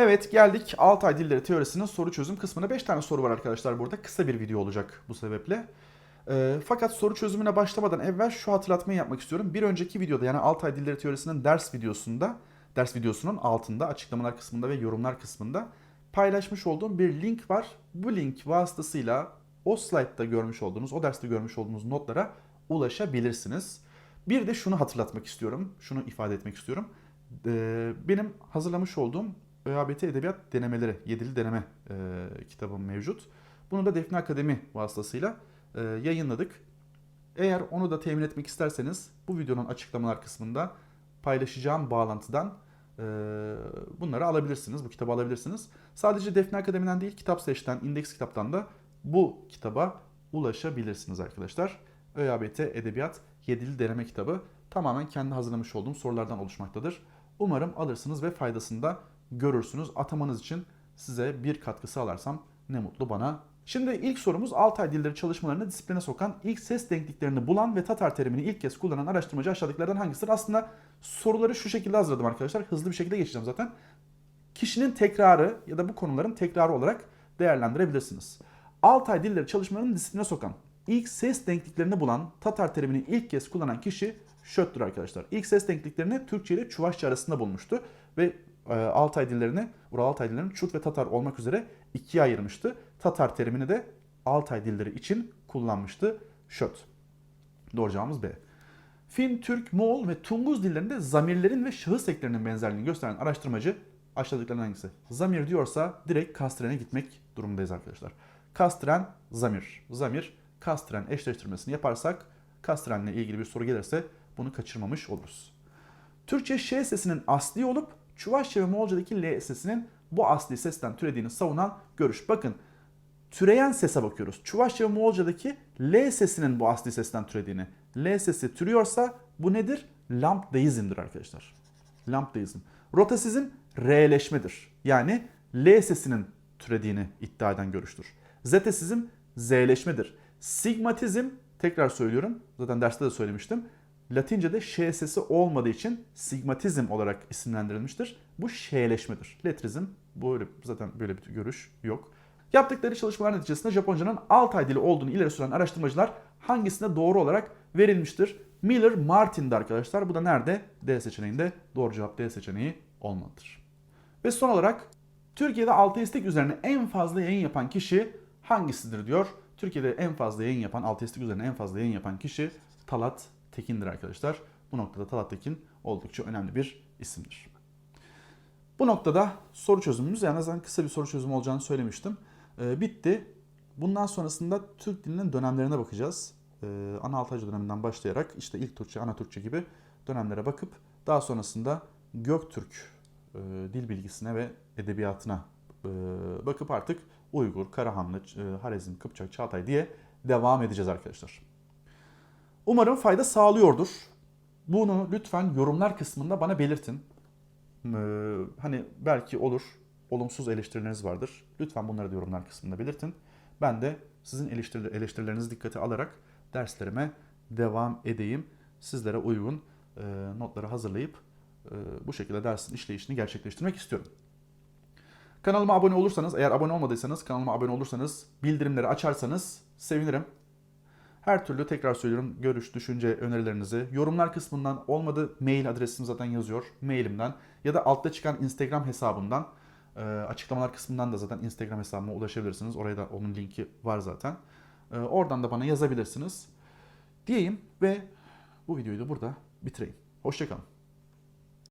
Evet geldik Altay Dilleri Teorisi'nin soru çözüm kısmına. 5 tane soru var arkadaşlar burada. Kısa bir video olacak bu sebeple. Ee, fakat soru çözümüne başlamadan evvel şu hatırlatmayı yapmak istiyorum. Bir önceki videoda yani Altay Dilleri Teorisi'nin ders videosunda, ders videosunun altında, açıklamalar kısmında ve yorumlar kısmında paylaşmış olduğum bir link var. Bu link vasıtasıyla o slaytta görmüş olduğunuz, o derste görmüş olduğunuz notlara ulaşabilirsiniz. Bir de şunu hatırlatmak istiyorum, şunu ifade etmek istiyorum. Ee, benim hazırlamış olduğum ÖABT Edebiyat Denemeleri, Yedili Deneme e, kitabım mevcut. Bunu da Defne Akademi vasıtasıyla e, yayınladık. Eğer onu da temin etmek isterseniz bu videonun açıklamalar kısmında paylaşacağım bağlantıdan e, bunları alabilirsiniz, bu kitabı alabilirsiniz. Sadece Defne Akademi'den değil, Kitap Seç'ten, Index Kitap'tan da bu kitaba ulaşabilirsiniz arkadaşlar. ÖABT Edebiyat Yedili Deneme kitabı tamamen kendi hazırlamış olduğum sorulardan oluşmaktadır. Umarım alırsınız ve faydasını da görürsünüz. Atamanız için size bir katkı sağlarsam ne mutlu bana. Şimdi ilk sorumuz Altay dilleri çalışmalarını disipline sokan, ilk ses denkliklerini bulan ve Tatar terimini ilk kez kullanan araştırmacı aşağıdakilerden hangisidir? Aslında soruları şu şekilde hazırladım arkadaşlar. Hızlı bir şekilde geçeceğim zaten. Kişinin tekrarı ya da bu konuların tekrarı olarak değerlendirebilirsiniz. Altay dilleri çalışmalarını disipline sokan, ilk ses denkliklerini bulan, Tatar terimini ilk kez kullanan kişi Schött'tür arkadaşlar. İlk ses denkliklerini Türkçe ile Çuvaşça arasında bulmuştu ve Altay dillerini, Ural Altay dillerini Çut ve Tatar olmak üzere ikiye ayırmıştı. Tatar terimini de Altay dilleri için kullanmıştı Schött. Doğru cevabımız B. Fin, Türk, Moğol ve Tunguz dillerinde zamirlerin ve şahıs eklerinin benzerliğini gösteren araştırmacı aşağıdakilerden hangisi? Zamir diyorsa direkt kastren'e gitmek durumundayız arkadaşlar. Kastren, zamir. Zamir, kastren eşleştirmesini yaparsak kastrenle ilgili bir soru gelirse bunu kaçırmamış oluruz. Türkçe ş sesinin asli olup Çuvaşça ve Moğolca'daki l sesinin bu asli sesten türediğini savunan görüş. Bakın türeyen sese bakıyoruz. Çuvaşça ve Moğolca'daki L sesinin bu asli sesten türediğini. L sesi türüyorsa bu nedir? Lambdaizmdir arkadaşlar. Lambdaizm. Rotasizm R'leşmedir. Yani L sesinin türediğini iddia eden görüştür. Zetesizm Z'leşmedir. Sigmatizm tekrar söylüyorum. Zaten derste de söylemiştim. Latince'de ş sesi olmadığı için sigmatizm olarak isimlendirilmiştir. Bu ş'leşmedir. Letrizm böyle zaten böyle bir görüş yok. Yaptıkları çalışmalar neticesinde Japonca'nın Altay dili olduğunu ileri süren araştırmacılar hangisinde doğru olarak verilmiştir? Miller Martin'de arkadaşlar. Bu da nerede? D seçeneğinde. Doğru cevap D seçeneği olmalıdır. Ve son olarak Türkiye'de ateistik üzerine en fazla yayın yapan kişi hangisidir diyor. Türkiye'de en fazla yayın yapan, ateistik üzerine en fazla yayın yapan kişi Talat Tekin'dir arkadaşlar. Bu noktada Talat Tekin oldukça önemli bir isimdir. Bu noktada soru çözümümüz yani zaten kısa bir soru çözümü olacağını söylemiştim. Ee, bitti. Bundan sonrasında Türk dilinin dönemlerine bakacağız. Ee, ana Altaycı döneminden başlayarak işte ilk Türkçe, ana Türkçe gibi dönemlere bakıp daha sonrasında Göktürk e, dil bilgisine ve edebiyatına e, bakıp artık Uygur, Karahanlı, e, Harezm, Kıpçak, Çağatay diye devam edeceğiz arkadaşlar. Umarım fayda sağlıyordur. Bunu lütfen yorumlar kısmında bana belirtin. Ee, hani belki olur, olumsuz eleştirileriniz vardır. Lütfen bunları da yorumlar kısmında belirtin. Ben de sizin eleştiri, eleştirilerinizi dikkate alarak derslerime devam edeyim. Sizlere uygun e, notları hazırlayıp e, bu şekilde dersin işleyişini gerçekleştirmek istiyorum. Kanalıma abone olursanız, eğer abone olmadıysanız kanalıma abone olursanız, bildirimleri açarsanız sevinirim. Her türlü tekrar söylüyorum görüş, düşünce, önerilerinizi yorumlar kısmından olmadı mail adresim zaten yazıyor. Mailimden ya da altta çıkan Instagram hesabımdan e, açıklamalar kısmından da zaten Instagram hesabıma ulaşabilirsiniz. Oraya da onun linki var zaten. E, oradan da bana yazabilirsiniz. Diyeyim ve bu videoyu da burada bitireyim. Hoşçakalın.